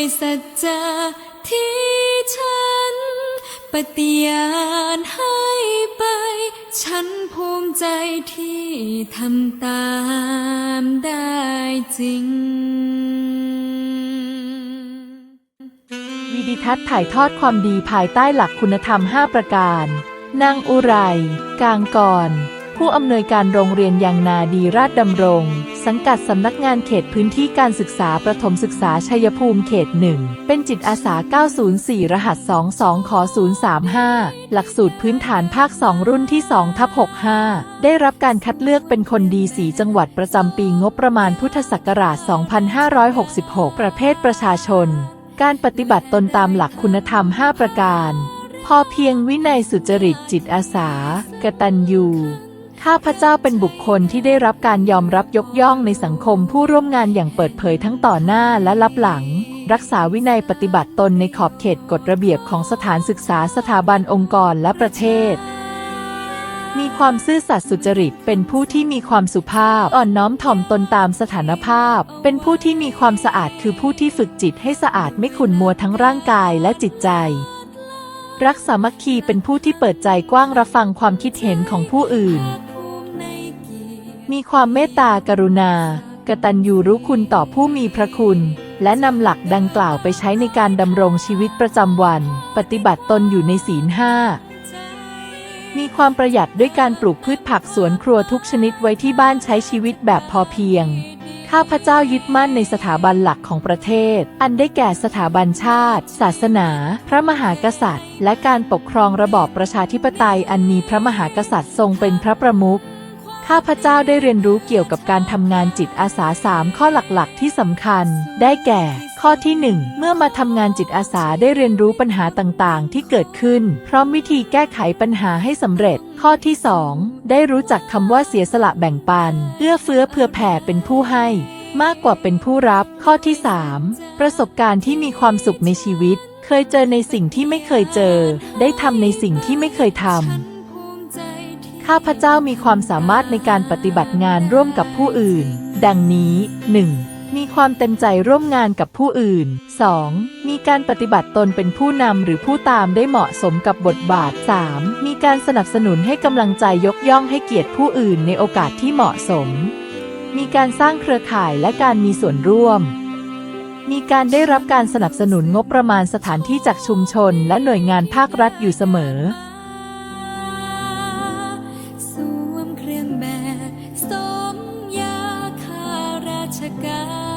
ด้วยสัจจะที่ฉัน ปฏิญาณให้ไป ฉันภูมิใจที่ทำตามได้จริง วิดิทัศน์ถ่ายทอดความดีภายใต้หลักคุณธรรม 5 ประการ นางอุไร กางกร ผู้อำนวยการโรงเรียนยังนาดีราชดำรง สังกัดสำนักงานเขตพื้นที่การศึกษาประถมศึกษาชัยภูมิเขตหนึ่งเป็นจิตอาสา 904 รหัส 22ขอ035 หลักสูตรพื้นฐานภาค 2 รุ่นที่2ทับ65 ได้รับการคัดเลือกเป็นคนดีสีจังหวัดประจำปีงบประมาณพุทธศักราช 2566 ประเภทประชาชน การปฏิบัติตนตามหลักคุณธรรม 5 ประการ พอเพียงวินัยสุจริตจิตอาสากตัญญู ข้าพเจ้าเป็นบุคคลที่ได้รับการยอมรับยกย่องในสังคมผู้ร่วมงานอย่างเปิดเผยทั้งต่อหน้าและลับหลัง รักษาวินัยปฏิบัติตนในขอบเขตกฎระเบียบของสถานศึกษาสถาบันองค์กรและประเทศ มีความซื่อสัตย์สุจริต เป็นผู้ที่มีความสุภาพอ่อนน้อมถ่อมตนตามสถานภาพ เป็นผู้ที่มีความสะอาดคือผู้ที่ฝึกจิตให้สะอาดไม่ขุ่นมัวทั้งร่างกายและจิตใจรักสามัคคีเป็นผู้ที่เปิดใจกว้างรับฟังความคิดเห็นของผู้อื่น มีความเมตตากรุณา กตัญญูรู้คุณต่อผู้มีพระคุณ และนำหลักดังกล่าวไปใช้ในการดำรงชีวิตประจำวัน ปฏิบัติตนอยู่ในศีลห้ามีความประหยัดด้วยการปลูกพืชผักสวนครัวทุกชนิดไว้ที่บ้านใช้ชีวิตแบบพอเพียง ข้าพเจ้ายึดมั่นในสถาบันหลักของประเทศ อันได้แก่สถาบันชาติ ศาสนา พระมหากษัตริย์ และการปกครองระบอบประชาธิปไตยอันมีพระมหากษัตริย์ทรงเป็นพระประมุข ข้าพเจ้าได้เรียนรู้เกี่ยวกับการทำงานจิตอาสาสามข้อหลักๆ ที่สำคัญ ได้แก่ ข้อที่ 1 เมื่อมาทำงานจิตอาสาได้เรียนรู้ปัญหาต่างๆ ที่เกิดขึ้น พร้อมวิธีแก้ไขปัญหาให้สำเร็จ ข้อที่ 2 ได้รู้จักคำว่าเสียสละแบ่งปันเอื้อเฟื้อเผื่อแผ่เป็นผู้ให้มากกว่าเป็นผู้รับ ข้อที่ 3 ประสบการณ์ที่มีความสุขในชีวิต เคยเจอในสิ่งที่ไม่เคยเจอ ได้ทำในสิ่งที่ไม่เคยทำ ข้าพเจ้ามีความสามารถในการปฏิบัติงานร่วมกับผู้อื่น ดังนี้ 1. มีความเต็มใจร่วมงานกับผู้อื่น 2. มีการปฏิบัติตนเป็นผู้นำหรือผู้ตามได้เหมาะสมกับบทบาท 3. มีการสนับสนุนให้กำลังใจยกย่องให้เกียรติผู้อื่นในโอกาสที่เหมาะสม มีการสร้างเครือข่ายและการมีส่วนร่วมมีการได้รับการสนับสนุนงบประมาณสถานที่จากชุมชนและหน่วยงานภาครัฐอยู่เสมอ God.